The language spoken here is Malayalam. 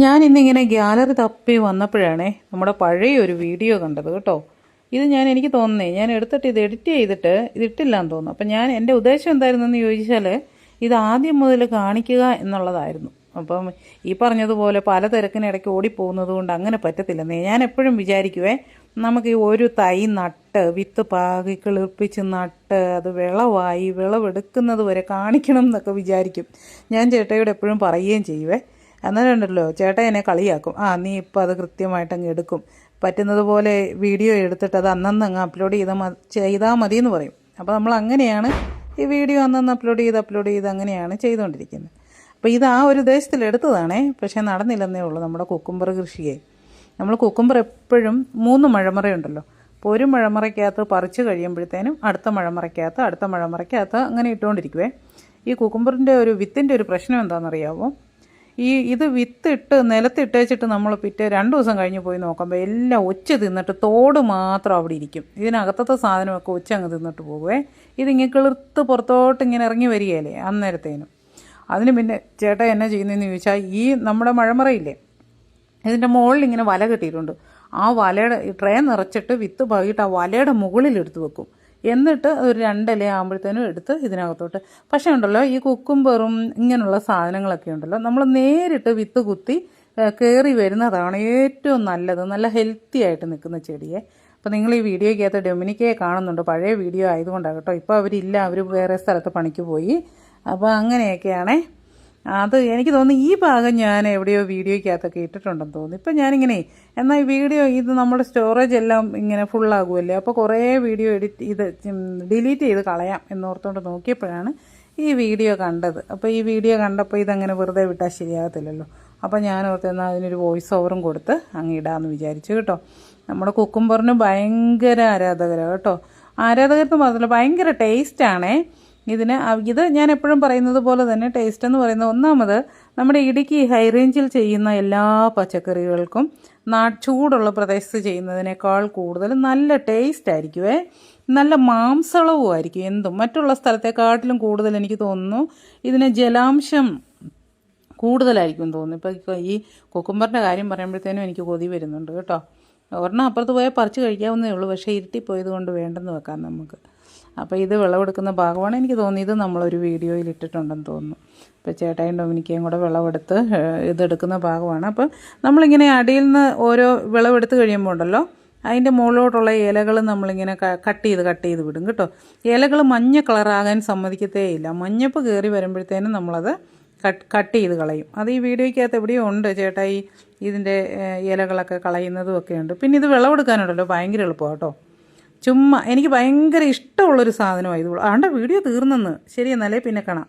ഞാൻ ഇന്നിങ്ങനെ ഗ്യാലറി തപ്പി വന്നപ്പോഴാണേ നമ്മുടെ പഴയ ഒരു വീഡിയോ കണ്ടത് കേട്ടോ. ഇത് ഞാൻ എനിക്ക് തോന്നുന്നേ ഞാൻ എടുത്തിട്ട് ഇത് എഡിറ്റ് ചെയ്തിട്ട് ഇത് ഇട്ടില്ലാന്ന് തോന്നുന്നു. അപ്പം ഞാൻ എന്റെ ഉദ്ദേശം എന്തായിരുന്നെന്ന് ചോദിച്ചാൽ ഇത് ആദ്യം മുതൽ കാണിക്കുക എന്നുള്ളതായിരുന്നു. അപ്പം ഈ പറഞ്ഞതുപോലെ പല തിരക്കിനിടയ്ക്ക് ഓടിപ്പോകുന്നത് കൊണ്ട് അങ്ങനെ പറ്റത്തില്ലെന്നേ ഞാൻ എപ്പോഴും വിചാരിക്കുവേ നമുക്ക് ഈ ഒരു തൈ നട്ട് വിത്ത് പാകി കിളിർപ്പിച്ച് നട്ട് അത് വിളവായി വിളവെടുക്കുന്നത് വരെ കാണിക്കണം എന്നൊക്കെ വിചാരിക്കും. ഞാൻ ചേട്ടയോട് എപ്പോഴും പറയുകയും ചെയ്യുവേ അന്നേരം ഉണ്ടല്ലോ ചേട്ടൻ എന്നെ കളിയാക്കും. ആ നീ ഇപ്പം അത് കൃത്യമായിട്ട് അങ്ങ് എടുക്കും. പറ്റുന്നത് പോലെ വീഡിയോ എടുത്തിട്ട് അത് അന്നന്ന് അങ്ങ് അപ്ലോഡ് ചെയ്താൽ ചെയ്താൽ മതി എന്ന് പറയും. അപ്പോൾ നമ്മൾ അങ്ങനെയാണ് ഈ വീഡിയോ അന്നന്ന് അപ്ലോഡ് ചെയ്ത് അപ്ലോഡ് ചെയ്ത് അങ്ങനെയാണ് ചെയ്തുകൊണ്ടിരിക്കുന്നത്. അപ്പോൾ ഇത് ആ ഒരു ഉദ്ദേശത്തിൽ എടുത്തതാണേ. പക്ഷേ നടന്നില്ലെന്നേ ഉള്ളൂ നമ്മുടെ കുക്കുംബർ കൃഷിയെ. നമ്മൾ കുക്കുംബർ എപ്പോഴും മൂന്ന് മഴമറയുണ്ടല്ലോ. അപ്പോൾ ഒരു മഴമറയ്ക്കകത്ത് പറിച്ച് കഴിയുമ്പോഴത്തേനും അടുത്ത മഴമറയ്ക്കകത്ത് അടുത്ത മഴമറയ്ക്കകത്ത് അങ്ങനെ ഇട്ടുകൊണ്ടിരിക്കുവേ. ഈ കുക്കുംബറിന്റെ ഒരു വിത്തിന്റെ ഒരു പ്രശ്നം എന്താണെന്നറിയാമോ ഈ ഇത് വിത്തിട്ട് നിലത്തിട്ടേച്ചിട്ട് നമ്മൾ പിറ്റേ രണ്ട് ദിവസം കഴിഞ്ഞ് പോയി നോക്കുമ്പോൾ എല്ലാം ഒച്ച തിന്നിട്ട് തോട് മാത്രം അവിടെ ഇരിക്കും. ഇതിനകത്തത്തെ സാധനമൊക്കെ ഒച്ച അങ്ങ് തിന്നിട്ട് പോകുവേ ഇതിങ്ങനെ കിളിർത്ത് പുറത്തോട്ട് ഇങ്ങനെ ഇറങ്ങി വരികയല്ലേ അന്നേരത്തേനും. അതിന് പിന്നെ ചേട്ടൻ എന്നാ ചെയ്യുന്നതെന്ന് ചോദിച്ചാൽ ഈ നമ്മുടെ മഴമറയില്ലേ? ഇതിന്റെ മുകളിൽ ഇങ്ങനെ വല കെട്ടിയിട്ടുണ്ട്. ആ വലയുടെ ട്രെയിൻ നിറച്ചിട്ട് വിത്ത് പകിട്ട് ആ വലയുടെ മുകളിൽ എടുത്ത് വെക്കും. എന്നിട്ട് ഒരു രണ്ടില ആകുമ്പോഴത്തേനും എടുത്ത് ഇതിനകത്തോട്ട്. പക്ഷേ ഉണ്ടല്ലോ ഈ കുക്കുംബറും ഇങ്ങനെയുള്ള സാധനങ്ങളൊക്കെ ഉണ്ടല്ലോ നമ്മൾ നേരിട്ട് വിത്ത് കുത്തി കയറി വരുന്നതാണ് ഏറ്റവും നല്ലത്. നല്ല ഹെൽത്തി ആയിട്ട് നിൽക്കുന്ന ചെടിയെ. അപ്പോൾ നിങ്ങൾ ഈ വീഡിയോയ്ക്കകത്ത് ഡൊമിനിക്കയെ കാണുന്നുണ്ട്. പഴയ വീഡിയോ ആയതുകൊണ്ടാണ് കേട്ടോ. ഇപ്പോൾ അവരില്ല അവർ വേറെ സ്ഥലത്ത് പണിക്ക് പോയി. അപ്പോൾ അങ്ങനെയൊക്കെയാണേ. അത് എനിക്ക് തോന്നുന്നു ഈ ഭാഗം ഞാൻ എവിടെയോ വീഡിയോയ്ക്കകത്തൊക്കെ ഇട്ടിട്ടുണ്ടെന്ന് തോന്നുന്നു. ഇപ്പം ഞാനിങ്ങനെ എന്നാൽ ഈ വീഡിയോ ഇത് നമ്മുടെ സ്റ്റോറേജ് എല്ലാം ഇങ്ങനെ ഫുള്ളാകുമല്ലേ അപ്പോൾ കുറേ വീഡിയോ എഡിറ്റ് ഇത് ഡിലീറ്റ് ചെയ്ത് കളയാം എന്നോർത്തുകൊണ്ട് നോക്കിയപ്പോഴാണ് ഈ വീഡിയോ കണ്ടത്. അപ്പോൾ ഈ വീഡിയോ കണ്ടപ്പോൾ ഇതങ്ങനെ വെറുതെ വിട്ടാൽ ശരിയാകത്തില്ലല്ലോ. അപ്പോൾ ഞാൻ ഓർത്തെന്നാൽ അതിനൊരു വോയിസ് ഓവറും കൊടുത്ത് അങ്ങ് ഇടാമെന്ന് വിചാരിച്ചു കേട്ടോ. നമ്മുടെ കുക്കുംബറിന് ഭയങ്കര ആരാധകരാണ് കേട്ടോ. ആരാധകർക്ക് മാത്രമല്ല ഭയങ്കര ടേസ്റ്റാണേ ഇതിന് ഇത് ഞാൻ എപ്പോഴും പറയുന്നത് പോലെ തന്നെ ടേസ്റ്റ് എന്ന് പറയുന്നത് ഒന്നാമത് നമ്മുടെ ഇടുക്കി ഹൈ റേഞ്ചിൽ ചെയ്യുന്ന എല്ലാ പച്ചക്കറികൾക്കും ചൂടുള്ള പ്രദേശത്ത് ചെയ്യുന്നതിനേക്കാൾ കൂടുതൽ നല്ല ടേസ്റ്റ് ആയിരിക്കുമേ നല്ല മാംസളവും ആയിരിക്കും എന്തും. മറ്റുള്ള സ്ഥലത്തെക്കാട്ടിലും കൂടുതൽ എനിക്ക് തോന്നുന്നു ഇതിന് ജലാംശം കൂടുതലായിരിക്കും തോന്നുന്നു. ഇപ്പോൾ ഈ കുക്കുംബറിന്റെ കാര്യം പറയുമ്പോഴത്തേനും എനിക്ക് കൊതി വരുന്നുണ്ട് കേട്ടോ. ഒരെണ്ണം അപ്പുറത്ത് പോയാൽ പറിച്ച് കഴിക്കാവുന്നേ ഉള്ളൂ. പക്ഷേ ഇരുട്ടിപ്പോയത് കൊണ്ട് വേണ്ടെന്ന് വെക്കാം നമുക്ക്. അപ്പോൾ ഇത് വിളവെടുക്കുന്ന ഭാഗമാണ് എനിക്ക് തോന്നിയത്. നമ്മളൊരു വീഡിയോയിൽ ഇട്ടിട്ടുണ്ടെന്ന് തോന്നുന്നു. ഇപ്പോൾ ചേട്ടായും ഡൊമിനിക്കയും കൂടെ വിളവെടുത്ത് ഇതെടുക്കുന്ന ഭാഗമാണ്. അപ്പോൾ നമ്മളിങ്ങനെ അടിയിൽ നിന്ന് ഓരോ വിളവെടുത്ത് കഴിയുമ്പോൾ ഉണ്ടല്ലോ അതിന്റെ മുകളിലോട്ടുള്ള ഇലകൾ നമ്മളിങ്ങനെ കട്ട് ചെയ്ത് കട്ട് ചെയ്ത് വിടും കേട്ടോ. ഇലകൾ മഞ്ഞ കളറാകാൻ സമ്മതിക്കത്തേ ഇല്ല. മഞ്ഞപ്പ് കയറി വരുമ്പോഴത്തേനും നമ്മളത് കട്ട് കട്ട് ചെയ്ത് കളയും. അത് ഈ വീഡിയോയ്ക്കകത്ത് എവിടെയോ ഉണ്ട് ചേട്ടായി ഇതിന്റെ ഇലകളൊക്കെ കളയുന്നതും ഒക്കെ ഉണ്ട്. പിന്നെ ഇത് വിളവെടുക്കാനുണ്ടല്ലോ ഭയങ്കര എളുപ്പമാണ് കേട്ടോ. ചുമ്മാ എനിക്ക് ഭയങ്കര ഇഷ്ടമുള്ളൊരു സാധനമാണ് ഇത് ആണ്ട വീഡിയോ തീർന്നെന്ന്. ശരി എന്നാലേ പിന്നെ കാണാം.